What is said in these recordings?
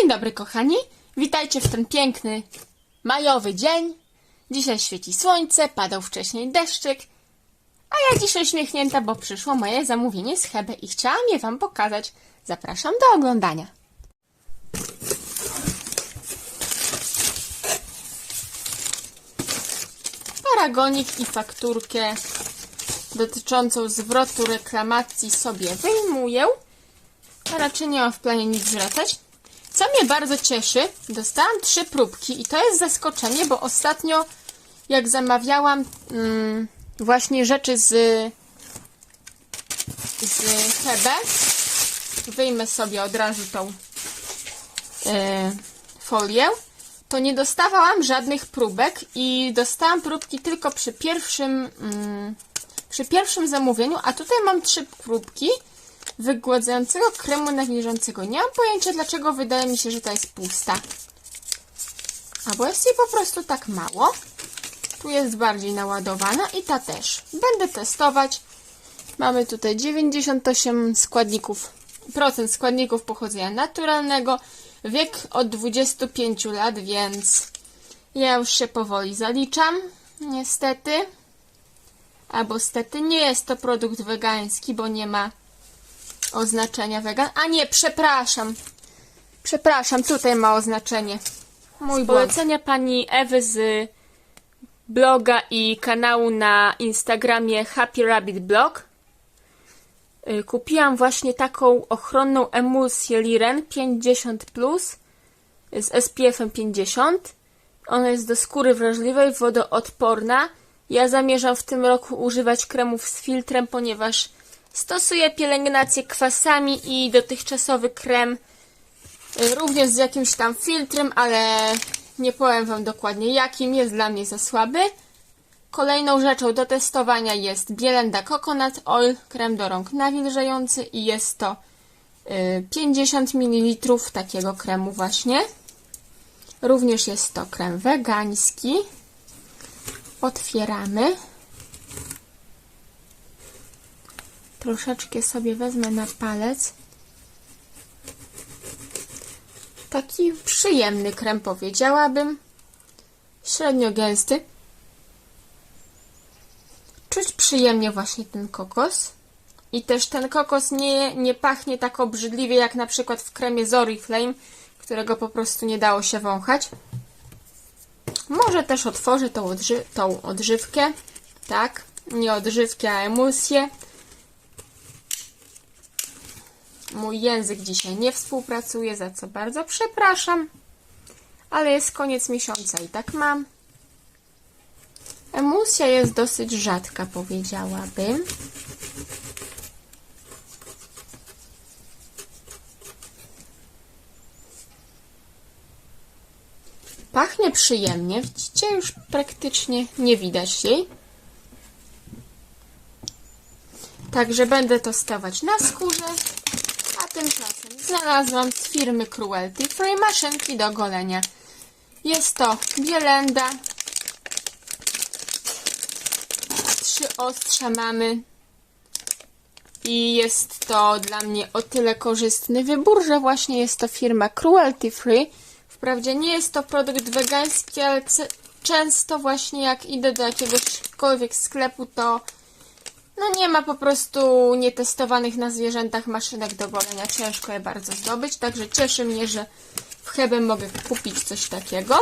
Dzień dobry, kochani. Witajcie w ten piękny majowy dzień. Dzisiaj świeci słońce, padał wcześniej deszczyk. A ja dziś uśmiechnięta, bo przyszło moje zamówienie z Hebe i chciałam je Wam pokazać. Zapraszam do oglądania. Paragonik i fakturkę dotyczącą zwrotu reklamacji sobie wyjmuję. A raczej nie mam w planie nic zwracać. Co mnie bardzo cieszy, dostałam trzy próbki i to jest zaskoczenie, bo ostatnio jak zamawiałam mm, właśnie rzeczy z z Hebe, wyjmę sobie od razu tą e, folię, to nie dostawałam żadnych próbek i dostałam próbki tylko przy pierwszym mm, przy pierwszym zamówieniu, a tutaj mam trzy próbki wygładzającego kremu nawilżającego. Nie mam pojęcia, dlaczego wydaje mi się, że ta jest pusta. Albo jest jej po prostu tak mało. Tu jest bardziej naładowana i ta też. Będę testować. Mamy tutaj 98 składników, procent składników pochodzenia naturalnego. Wiek od 25 lat, więc ja już się powoli zaliczam. Niestety. Albo stety nie jest to produkt wegański, bo nie ma oznaczenia wegan. A nie, przepraszam. Przepraszam, tutaj ma oznaczenie. Mój błąd. Polecenia pani Ewy z bloga i kanału na Instagramie Happy Rabbit Blog. Y, Kupiłam właśnie taką ochronną emulsję Liren 50 plus z SPF-em 50. Ona jest do skóry wrażliwej, wodoodporna. Ja zamierzam w tym roku używać kremów z filtrem, ponieważ stosuję pielęgnację kwasami i dotychczasowy krem y, również z jakimś tam filtrem, ale nie powiem Wam dokładnie jakim, jest dla mnie za słaby. Kolejną rzeczą do testowania jest Bielenda Coconut Oil, krem do rąk nawilżający i jest to y, 50 ml takiego kremu właśnie. Również jest to krem wegański. Otwieramy. Troszeczkę sobie wezmę na palec. Taki przyjemny krem powiedziałabym. Średnio gęsty. Czuć przyjemnie właśnie ten kokos. I też ten kokos nie, nie pachnie tak obrzydliwie jak na przykład w kremie Zoriflame, którego po prostu nie dało się wąchać. Może też otworzę tą, odży tą odżywkę. Tak, nie odżywkę, a emulsję. Mój język dzisiaj nie współpracuje, za co bardzo przepraszam. Ale jest koniec miesiąca i tak mam. Emulsja jest dosyć rzadka, powiedziałabym. Pachnie przyjemnie. Widzicie, już praktycznie nie widać jej. Także będę to stawać na skórze. Znalazłam z firmy Cruelty Free maszynki do golenia. Jest to bielenda. Trzy ostrza mamy. I jest to dla mnie o tyle korzystny wybór, że właśnie jest to firma Cruelty Free. Wprawdzie nie jest to produkt wegański, ale często właśnie jak idę do jakiegośkolwiek sklepu, to no nie ma po prostu nietestowanych na zwierzętach maszynek do golenia. Ciężko je bardzo zdobyć, także cieszy mnie, że w Hebe mogę kupić coś takiego.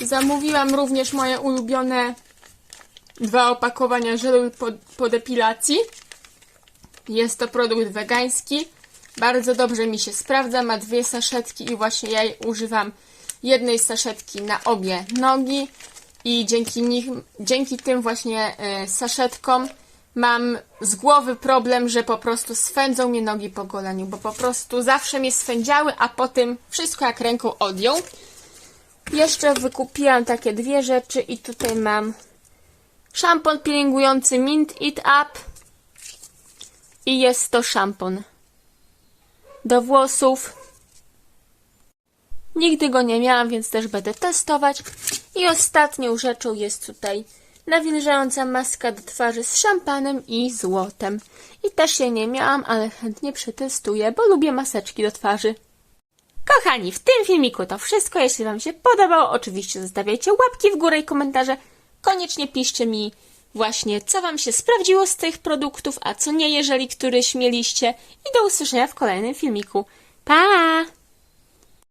Zamówiłam również moje ulubione dwa opakowania żelu po, po depilacji. Jest to produkt wegański. Bardzo dobrze mi się sprawdza. Ma dwie saszetki i właśnie ja używam jednej saszetki na obie nogi. I dzięki, nich, dzięki tym właśnie e, saszetkom mam z głowy problem, że po prostu swędzą mnie nogi po goleniu, bo po prostu zawsze mnie swędziały, a potem wszystko jak ręką odjął. Jeszcze wykupiłam takie dwie rzeczy i tutaj mam szampon pielęgnujący Mint It Up i jest to szampon do włosów. Nigdy go nie miałam, więc też będę testować. I ostatnią rzeczą jest tutaj nawilżająca maska do twarzy z szampanem i złotem. I też jej nie miałam, ale chętnie przetestuję, bo lubię maseczki do twarzy. Kochani, w tym filmiku to wszystko. Jeśli Wam się podobało, oczywiście zostawiajcie łapki w górę i komentarze. Koniecznie piszcie mi właśnie, co Wam się sprawdziło z tych produktów, a co nie, jeżeli któryś mieliście. I do usłyszenia w kolejnym filmiku. Pa!